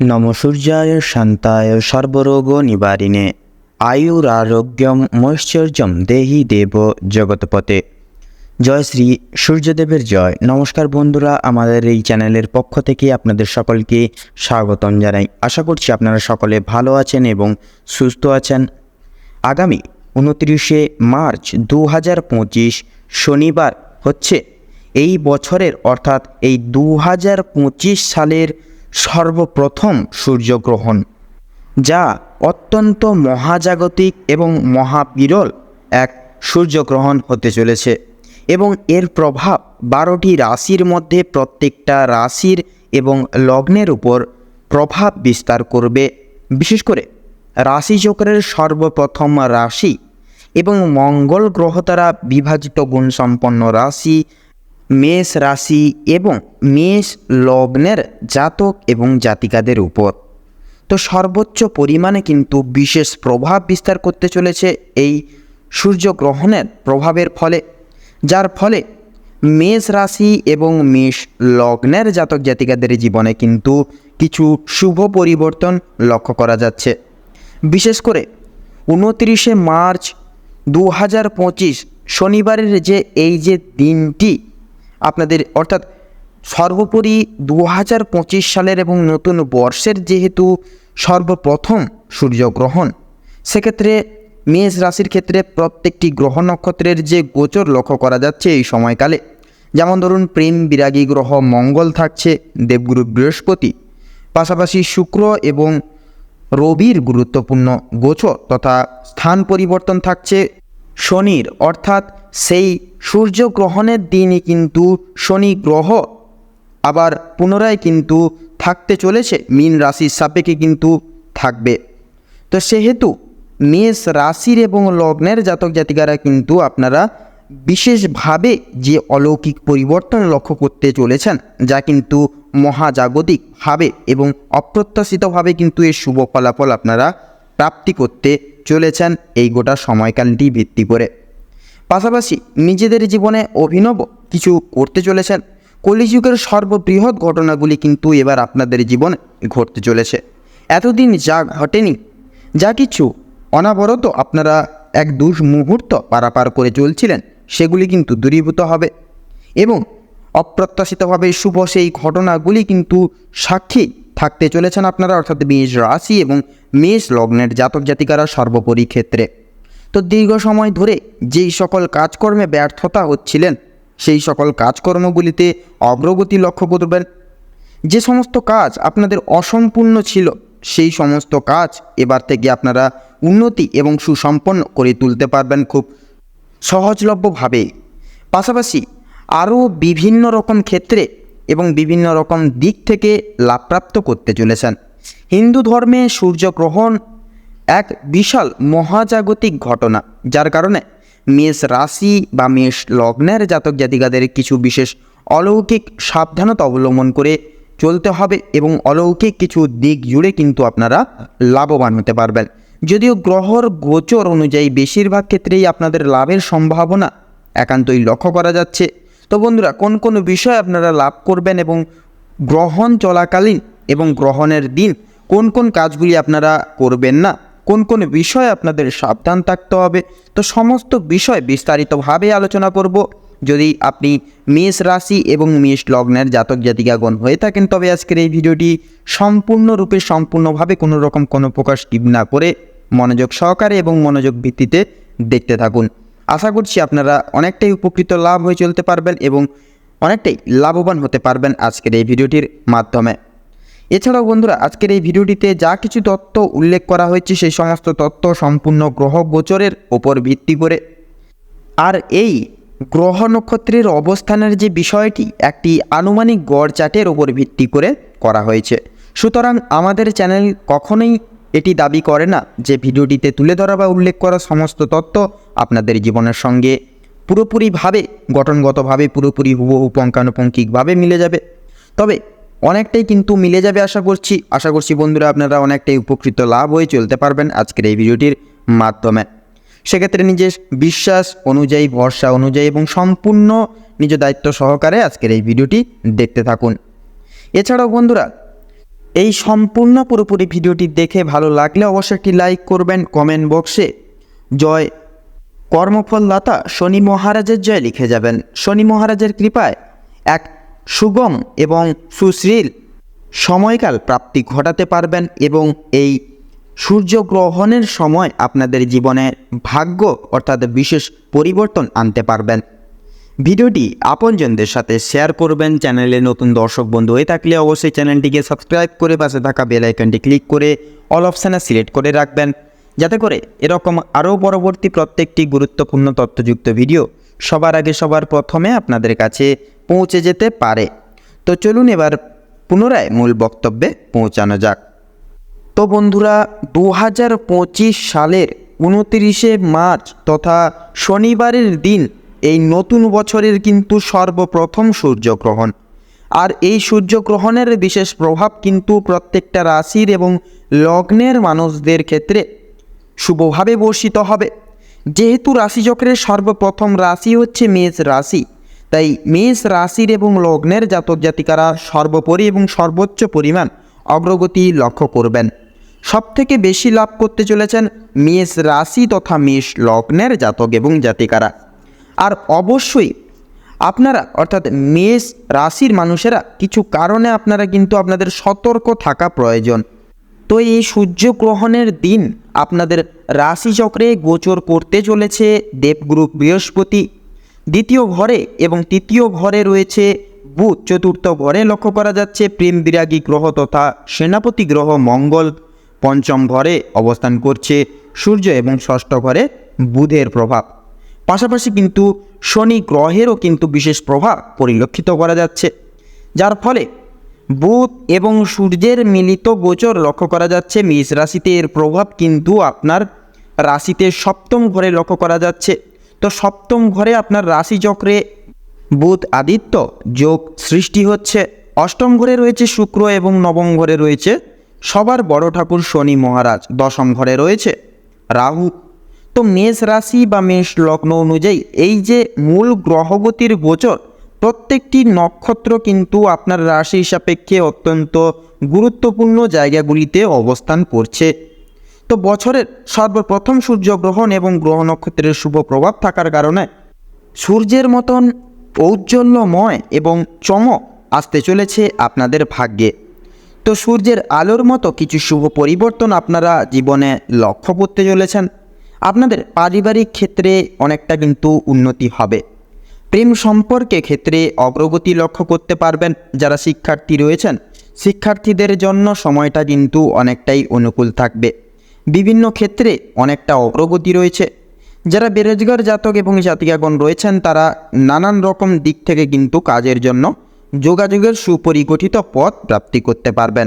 নম সূর্যায় শান্তায় সর্বরোগ নিবারিণে। আয়ুরারোগ্যম মৈশ্বর্যম দেহি দেব জগৎপতে। জয় শ্রী সূর্যদেবের জয়। নমস্কার বন্ধুরা, আমাদের এই চ্যানেলের পক্ষ থেকে আপনাদের সকলকে স্বাগতম জানাই। আশা করছি আপনারা সকলে ভালো আছেন এবং সুস্থ আছেন। আগামী উনত্রিশে মার্চ দু হাজার পঁচিশ শনিবার হচ্ছে এই বছরের, অর্থাৎ এই দু হাজার পঁচিশ সালের সর্বপ্রথম সূর্যগ্রহণ, যা অত্যন্ত মহাজাগতিক এবং মহাবিরল এক সূর্যগ্রহণ হতে চলেছে এবং এর প্রভাব বারোটি রাশির মধ্যে প্রত্যেকটা রাশির এবং লগ্নের উপর প্রভাব বিস্তার করবে। বিশেষ করে রাশিচক্রের সর্বপ্রথম রাশি এবং মঙ্গল গ্রহ দ্বারা বিভাজিত গুণসম্পন্ন রাশি মেষ রাশি এবং মেষ লগ্নের জাতক এবং জাতিকাদের উপর। তো সর্বোচ্চ পরিমাণে কিন্তু বিশেষ প্রভাব বিস্তার করতে চলেছে এই সূর্যগ্রহণের প্রভাবের ফলে। যার ফলে মেষ রাশি এবং মেষ লগ্নের জাতক জাতিকাদের জীবনে কিন্তু কিছু শুভ পরিবর্তন লক্ষ্য করা যাচ্ছে। বিশেষ করে উনত্রিশে মার্চ দু হাজার পঁচিশ শনিবারের যে এই যে দিনটি আপনাদের, অর্থাৎ সর্বোপরি দু হাজার পঁচিশ সালের এবং নতুন বর্ষের যেহেতু সর্বপ্রথম সূর্যগ্রহণ, সেক্ষেত্রে মেষ রাশির ক্ষেত্রে প্রত্যেকটি গ্রহ নক্ষত্রের যে গোচর লক্ষ্য করা যাচ্ছে এই সময়কালে, যেমন ধরুন প্রেম, বিরাগী গ্রহ, মঙ্গল থাকছে, দেবগুরু বৃহস্পতি, পাশাপাশি শুক্র এবং রবির গুরুত্বপূর্ণ গোচর তথা স্থান পরিবর্তন থাকছে শনির, অর্থাৎ সেই সূর্যগ্রহণের দিনই কিন্তু শনি গ্রহ আবার পুনরায় কিন্তু থাকতে চলেছে, মীন রাশির সাপেক্ষে কিন্তু থাকবে। তো সেহেতু মেষ রাশির এবং লগ্নের জাতক জাতিকারা কিন্তু আপনারা বিশেষভাবে যে অলৌকিক পরিবর্তন লক্ষ্য করতে চলেছেন, যা কিন্তু মহাজাগতিকভাবে এবং অপ্রত্যাশিতভাবে কিন্তু এর শুভ ফলাফল আপনারা প্রাপ্তি করতে চলেছেন এই গোটা সময়কালটি ভিত্তি করে। পাশাপাশি নিজেদের জীবনে অভিনব কিছু করতে চলেছেন। কলিযুগের সর্ববৃহৎ ঘটনাগুলি কিন্তু এবার আপনাদের জীবনে ঘটতে চলেছে। এতদিন যা ঘটেনি, যা কিছু অনাবরত আপনারা এক দুষ মুহূর্ত পারাপার করে চলছিলেন, সেগুলি কিন্তু দূরীভূত হবে এবং অপ্রত্যাশিতভাবে শুভ সেই ঘটনাগুলি কিন্তু সাক্ষী থাকতে চলেছেন আপনারা, অর্থাৎ মেষ রাশি এবং মেষ লগ্নের জাতক জাতিকারা সর্বোপরি ক্ষেত্রে। তো দীর্ঘ সময় ধরে যেই সকল কাজকর্মে ব্যর্থতা হচ্ছিলেন, সেই সকল কাজকর্মগুলিতে অগ্রগতি লক্ষ্য করবেন। যে সমস্ত কাজ আপনাদের অসম্পূর্ণ ছিল, সেই সমস্ত কাজ এবার থেকে আপনারা উন্নতি এবং সুসম্পন্ন করে তুলতে পারবেন খুব সহজলভ্যভাবে। পাশাপাশি আরও বিভিন্ন রকম ক্ষেত্রে এবং বিভিন্ন রকম দিক থেকে লাভপ্রাপ্ত করতে চলেছেন। হিন্দু ধর্মে সূর্যগ্রহণ এক বিশাল মহাজাগতিক ঘটনা, যার কারণে মেষ রাশি বা মেষ লগ্নের জাতক জাতিকাদের কিছু বিশেষ অলৌকিক সাবধানতা অবলম্বন করে চলতে হবে এবং অলৌকিক কিছু দিক জুড়ে কিন্তু আপনারা লাভবান হতে পারবেন। যদিও গ্রহর গোচর অনুযায়ী বেশিরভাগ ক্ষেত্রেই আপনাদের লাভের সম্ভাবনা একান্তই লক্ষ্য করা যাচ্ছে। তো বন্ধুরা, কোন কোন বিষয় আপনারা লাভ করবেন এবং গ্রহণ চলাকালীন এবং গ্রহণের দিন কোন কোন কাজগুলি আপনারা করবেন না কোন কোন বিষয়ে আপনাদের সাবধান থাকতে হবে? তো সমস্ত বিষয় বিস্তারিতভাবে আলোচনা করব। যদি আপনি মেষ রাশি এবং মেষ লগ্নের জাতক জাতিকাগণ হয়ে থাকেন, তবে আজকের এই ভিডিওটি সম্পূর্ণরূপে সম্পূর্ণভাবে কোনো রকম কোনো প্রকাশ টিপ না করে মনোযোগ সহকারে এবং মনোযোগ ভিত্তিতে দেখতে থাকুন। আশা করছি আপনারা অনেকটাই উপকৃত লাভ হয়ে চলতে পারবেন এবং অনেকটাই লাভবান হতে পারবেন আজকের এই ভিডিওটির মাধ্যমে। এছাড়াও বন্ধুরা, আজকের এই ভিডিওটিতে যা কিছু তথ্য উল্লেখ করা হয়েছে, সেই সমস্ত তথ্য সম্পূর্ণ গ্রহ গোচরের ওপর ভিত্তি করে। আর এই গ্রহ নক্ষত্রের অবস্থানের যে বিষয়টি, একটি আনুমানিক গড় চার্টের ওপর ভিত্তি করে করা হয়েছে। সুতরাং আমাদের চ্যানেল কখনোই এটি দাবি করে না যে ভিডিওটিতে তুলে ধরা বা উল্লেখ করা সমস্ত তথ্য আপনাদের জীবনের সঙ্গে পুরোপুরিভাবে, গঠনগতভাবে পুরোপুরি হুবহু পঙ্কানুপঙ্কিকভাবে মিলে যাবে। তবে অনেকটাই কিন্তু মিলে যাবে আশা করছি। আশা করছি বন্ধুরা আপনারা অনেকটাই উপকৃত লাভ হয়ে চলতে পারবেন আজকের এই ভিডিওটির মাধ্যমে। সেক্ষেত্রে নিজের বিশ্বাস অনুযায়ী, ভরসা অনুযায়ী এবং সম্পূর্ণ নিজ দায়িত্ব সহকারে আজকের এই ভিডিওটি দেখতে থাকুন। এছাড়াও বন্ধুরা, এই সম্পূর্ণ পুরোপুরি ভিডিওটি দেখে ভালো লাগলে অবশ্যই একটি লাইক করবেন, কমেন্ট বক্সে জয় কর্মফলদাতা শনি মহারাজের জয় লিখে যাবেন। শনি মহারাজের কৃপায় এক সুগম এবং সুশ্রীল সময়কাল প্রাপ্তি ঘটাতে পারবেন এবং এই সূর্যগ্রহণের সময় আপনাদের জীবনে ভাগ্য অর্থাৎ বিশেষ পরিবর্তন আনতে পারবেন। ভিডিওটি আপনজনদের সাথে শেয়ার করবেন, চ্যানেলে নতুন দর্শক বন্ধু হয়ে থাকলে অবশ্যই চ্যানেলটিকে সাবস্ক্রাইব করে পাশে থাকা বেল আইকনটি ক্লিক করে অল অপশানে সিলেক্ট করে রাখবেন। যাতে করে এরকম আরও পরবর্তী প্রত্যেকটি গুরুত্বপূর্ণ তথ্যযুক্ত ভিডিও সবার আগে সবার প্রথমে আপনাদের কাছে পৌঁছে যেতে পারে। তো চলুন এবার পুনরায় মূল বক্তব্যে পৌঁছানো যাক। তো বন্ধুরা দু হাজার পঁচিশ সালের উনতিরিশে মার্চ তথা শনিবারের দিন এই নতুন বছরের কিন্তু সর্বপ্রথম সূর্যগ্রহণ। আর এই সূর্যগ্রহণের বিশেষ প্রভাব কিন্তু প্রত্যেকটা রাশির এবং লগ্নের মানুষদের ক্ষেত্রে শুভভাবে বর্ষিত হবে। যেহেতু রাশিচক্রের সর্বপ্রথম রাশি হচ্ছে মেষ রাশি তাই মেষ রাশির এবং লগ্নের জাতক জাতিকারা সর্বোপরি এবং সর্বোচ্চ পরিমাণ অগ্রগতি লক্ষ্য করবেন। সবথেকে বেশি লাভ করতে চলেছেন মেষ রাশি তথা মেষ লগ্নের জাতক এবং জাতিকারা। আর অবশ্যই আপনারা, অর্থাৎ মেষ রাশির মানুষেরা, কিছু কারণে আপনারা কিন্তু আপনাদের সতর্ক থাকা প্রয়োজন। তো এই সূর্যগ্রহণের দিন আপনাদের রাশিচক্রে গোচর করতে চলেছে দেবগুরু বৃহস্পতি। দ্বিতীয় ঘরে এবং তৃতীয় ঘরে রয়েছে বুধ। চতুর্থ ঘরে লক্ষ্য করা যাচ্ছে প্রেম বিরাগী গ্রহ তথা সেনাপতি গ্রহ মঙ্গল। পঞ্চম ঘরে অবস্থান করছে সূর্য এবং ষষ্ঠ ঘরে বুধের প্রভাব। পাশাপাশি কিন্তু শনি গ্রহেরও কিন্তু বিশেষ প্রভাব পরিলক্ষিত করা যাচ্ছে। যার ফলে বুধ এবং সূর্যের মিলিত গোচর লক্ষ্য করা যাচ্ছে। মেষ রাশিতে এর প্রভাব কিন্তু আপনার রাশিতে সপ্তম ঘরে লক্ষ্য করা যাচ্ছে। তো সপ্তম ঘরে আপনার রাশিচক্রে বুধ আদিত্য যোগ সৃষ্টি হচ্ছে। অষ্টম ঘরে রয়েছে শুক্র এবং নবম ঘরে রয়েছে সবার বড় ঠাকুর শনি মহারাজ, দশম ঘরে রয়েছে রাহু। তো মেষ রাশি বা মেষ লগ্ন অনুযায়ী এই যে মূল গ্রহগতির গোচর, প্রত্যেকটি নক্ষত্র কিন্তু আপনার রাশি সাপেক্ষে অত্যন্ত গুরুত্বপূর্ণ জায়গাগুলিতে অবস্থান করছে। তো বছরের সর্বপ্রথম সূর্যগ্রহণ এবং গ্রহ নক্ষত্রের শুভ প্রভাব থাকার কারণে সূর্যের মতন ঔজ্জ্বল্যময় এবং চমক আসতে চলেছে আপনাদের ভাগ্যে। তো সূর্যের আলোর মতো কিছু শুভ পরিবর্তন আপনারা জীবনে লক্ষ্য করতে চলেছেন। আপনাদের পারিবারিক ক্ষেত্রে অনেকটা কিন্তু উন্নতি হবে। প্রেম সম্পর্কে ক্ষেত্রে অগ্রগতি লক্ষ্য করতে পারবেন। যারা শিক্ষার্থী রয়েছেন, শিক্ষার্থীদের জন্য সময়টা কিন্তু অনেকটাই অনুকূল থাকবে। বিভিন্ন ক্ষেত্রে অনেকটা অগ্রগতি রয়েছে। যারা বেরোজগার জাতক এবং জাতিকাগণ রয়েছেন, তারা নানান রকম দিক থেকে কিন্তু কাজের জন্য যোগাযোগের সুপরিগঠিত পথ প্রাপ্তি করতে পারবেন।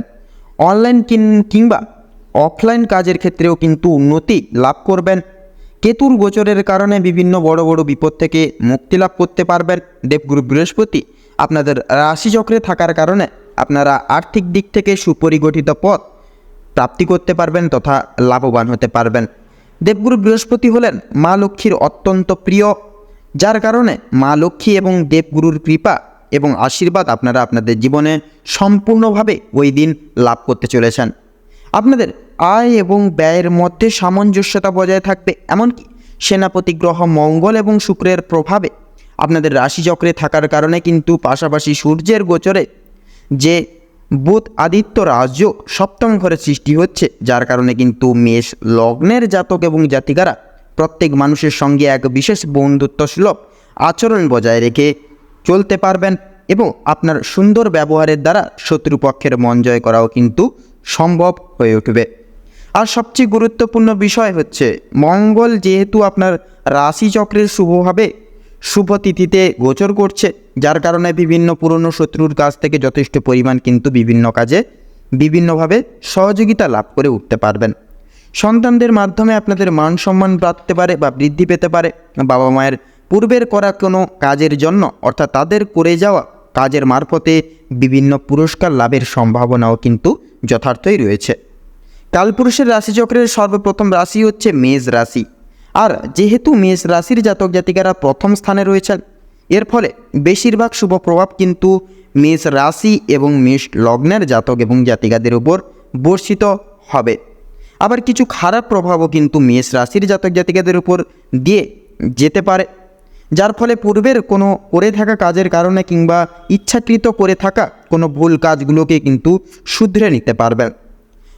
অনলাইন কিংবা অফলাইন কাজের ক্ষেত্রেও কিন্তু উন্নতি লাভ করবেন। কেতুর গোচরের কারণে বিভিন্ন বড় বড় বিপদ থেকে মুক্তি লাভ করতে পারবেন। দেবগুরু বৃহস্পতি, আপনাদের রাশিচক্রে থাকার কারণে আপনারা আর্থিক দিক থেকে সুপরিগঠিত পথ প্রাপ্তি করতে পারবেন তথা লাভবান হতে পারবেন। দেবগুরু বৃহস্পতি হলেন মা লক্ষ্মীর অত্যন্ত প্রিয়, যার কারণে মা লক্ষ্মী এবং দেবগুরুর কৃপা এবং আশীর্বাদ আপনারা আপনাদের জীবনে সম্পূর্ণভাবে ওই দিন লাভ করতে চলেছেন। আপনাদের আয় এবং ব্যয়ের মধ্যে সামঞ্জস্যতা বজায় থাকবে। এমনকি সেনাপতি গ্রহ মঙ্গল এবং শুক্রের প্রভাবে আপনাদের রাশিচক্রে থাকার কারণে কিন্তু পাশাপাশি সূর্যের গোচরে যে বুধ আদিত্য রাজ্য সপ্তম ঘরে সৃষ্টি হচ্ছে, যার কারণে কিন্তু মেষ লগ্নের জাতক এবং জাতিকারা প্রত্যেক মানুষের সঙ্গে এক বিশেষ বন্ধুত্ব সুলভ আচরণ বজায় রেখে চলতে পারবেন এবং আপনার সুন্দর ব্যবহারের দ্বারা শত্রুপক্ষের মন জয় করাও কিন্তু সম্ভব হয়ে উঠবে। আর সবচেয়ে গুরুত্বপূর্ণ বিষয় হচ্ছে, মঙ্গল যেহেতু আপনার রাশিচক্রের শুভভাবে শুভ তিথিতে গোচর করছে, যার কারণে বিভিন্ন পুরনো শত্রুর কাছ থেকে যথেষ্ট পরিমাণ কিন্তু বিভিন্ন কাজে বিভিন্নভাবে সহযোগিতা লাভ করে উঠতে পারবেন। সন্তানদের মাধ্যমে আপনাদের মান সম্মান বাড়তে পারে বা বৃদ্ধি পেতে পারে। বাবা মায়ের পূর্বের করা কোনো কাজের জন্য, অর্থাৎ তাদের করে যাওয়া কাজের মারফতে বিভিন্ন পুরস্কার লাভের সম্ভাবনাও কিন্তু যথার্থই রয়েছে। কালপুরুষের রাশিচক্রের সর্বপ্রথম রাশি হচ্ছে মেষ রাশি। আর যেহেতু মেষ রাশির জাতক জাতিকারা প্রথম স্থানে রয়েছেন এর ফলে বেশিরভাগ শুভ প্রভাব কিন্তু মেষ রাশি এবং মেষ লগ্নের জাতক এবং জাতিকাদের উপর বর্ষিত হবে। আবার কিছু খারাপ প্রভাবও কিন্তু মেষ রাশির জাতক জাতিকাদের উপর দিয়ে যেতে পারে, যার ফলে পূর্বের কোনো করে থাকা কাজের কারণে কিংবা ইচ্ছাকৃত করে থাকা কোনো ভুল কাজগুলোকে কিন্তু শুধরে নিতে পারবেন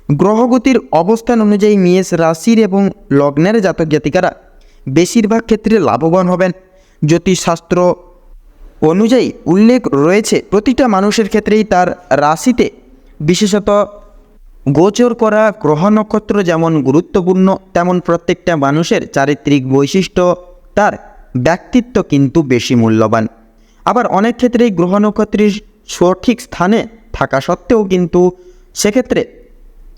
গ্রহগতির অবস্থান অনুযায়ী মেষ রাশির এবং লগ্নের জাতক জাতিকারা বেশিরভাগ ক্ষেত্রে লাভবান হবেন। জ্যোতিষশাস্ত্র অনুযায়ী উল্লেখ রয়েছে, প্রতিটা মানুষের ক্ষেত্রেই তার রাশিতে বিশেষত গোচর করা গ্রহ নক্ষত্র যেমন গুরুত্বপূর্ণ, তেমন প্রত্যেকটা মানুষের চারিত্রিক বৈশিষ্ট্য তার ব্যক্তিত্ব কিন্তু বেশি মূল্যবান। আবার অনেক ক্ষেত্রেই গ্রহ নক্ষত্রের সঠিক স্থানে থাকা সত্ত্বেও কিন্তু সেক্ষেত্রে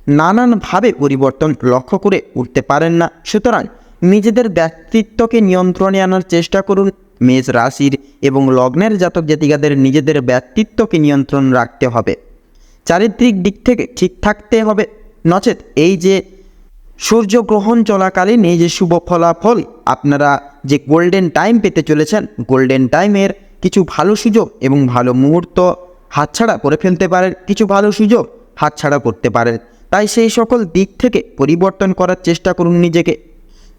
নানানভাবে পরিবর্তন লক্ষ্য করে উঠতে পারেন না। সুতরাং নিজেদের ব্যক্তিত্বকে নিয়ন্ত্রণে আনার চেষ্টা করুন। মেষ রাশির এবং লগ্নের জাতক জাতিকাদের নিজেদের ব্যক্তিত্বকে নিয়ন্ত্রণ রাখতে হবে। চারিত্রিক দিক থেকে ঠিক থাকতে হবে। নচেত এই যে সূর্যগ্রহণ চলাকালীন এই যে শুভ ফলাফল আপনারা যে গোল্ডেন টাইম পেতে চলেছেন গোল্ডেন টাইমের কিছু ভালো সুযোগ এবং ভালো মুহূর্ত হাতছাড়া করে ফেলতে পারেন। কিছু ভালো সুযোগ হাতছাড়া করতে পারেন। তাই সেই সকল দিক থেকে পরিবর্তন করার চেষ্টা করুন নিজেকে।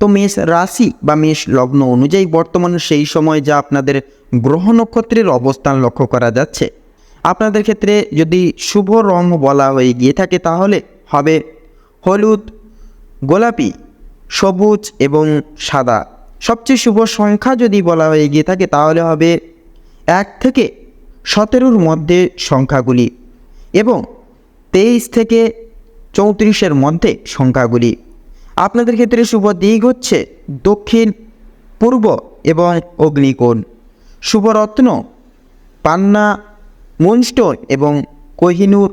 তো মেষ রাশি বা মেষ লগ্ন অনুযায়ী বর্তমানে সেই সময় যা আপনাদের গ্রহ নক্ষত্রের অবস্থান লক্ষ্য করা যাচ্ছে। আপনাদের ক্ষেত্রে যদি শুভ রং বলা হয়ে গিয়ে থাকে তাহলে হবে হলুদ, গোলাপি, সবুজ এবং সাদা। সবচেয়ে শুভ সংখ্যা যদি বলা হয়ে গিয়ে থাকে তাহলে হবে এক থেকে সতেরোর মধ্যে সংখ্যাগুলি এবং তেইশ থেকে চৌত্রিশের মধ্যে সংখ্যাগুলি। আপনাদের ক্ষেত্রে শুভ দিক হচ্ছে দক্ষিণ, পূর্ব এবং অগ্নিকোণ। শুভরত্ন পান্না মুনস্টোন এবং কোহিনুর।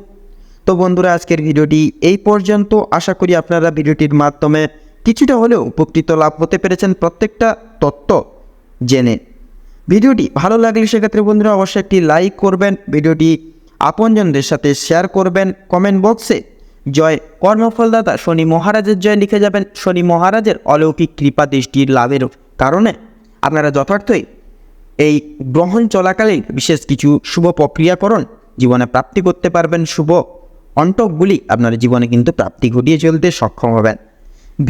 তো বন্ধুরা, আজকের ভিডিওটি এই পর্যন্ত। আশা করি আপনারা ভিডিওটির মাধ্যমে কিছুটা হলেও উপকৃত লাভ হতে পেরেছেন প্রত্যেকটা তত্ত্ব জেনে। ভিডিওটি ভালো লাগলে সেক্ষেত্রে বন্ধুরা, অবশ্যই একটি লাইক করবেন। ভিডিওটি আপনজনদের সাথে শেয়ার করবেন। কমেন্ট বক্সে জয় কর্মফলদাতা শনি মহারাজের জয় লিখে যাবেন। শনি মহারাজের অলৌকিক কৃপা দৃষ্টির লাভের কারণে আপনারা যথার্থই এই গ্রহণ চলাকালীন বিশেষ কিছু শুভ প্রক্রিয়াকরণ জীবনে প্রাপ্তি করতে পারবেন। শুভ অন্টকগুলি আপনার জীবনে কিন্তু প্রাপ্তি ঘটিয়ে চলতে সক্ষম হবেন।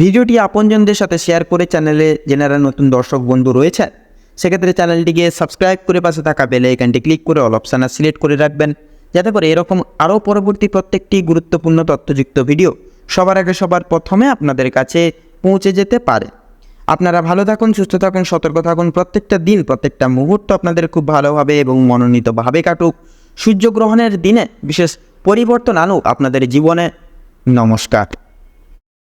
ভিডিওটি আপনজনদের সাথে শেয়ার করে চ্যানেলে যেনারা নতুন দর্শক বন্ধু রয়েছেন, সেক্ষেত্রে চ্যানেলটিকে সাবস্ক্রাইব করে পাশে থাকা বেলে আইকনটি ক্লিক করে অল অপশানে সিলেক্ট করে রাখবেন। যাতে করে এরকম আরও পরবর্তী প্রত্যেকটি গুরুত্বপূর্ণ তথ্যযুক্ত ভিডিও সবার আগে সবার প্রথমে আপনাদের কাছে পৌঁছে যেতে পারে। আপনারা ভালো থাকুন, সুস্থ থাকুন, সতর্ক থাকুন। প্রত্যেকটা দিন, প্রত্যেকটা মুহূর্ত আপনাদের খুব ভালোভাবে এবং মনোনীতভাবে কাটুক। সূর্যগ্রহণের দিনে বিশেষ পরিবর্তন আনুক আপনাদের জীবনে। নমস্কার।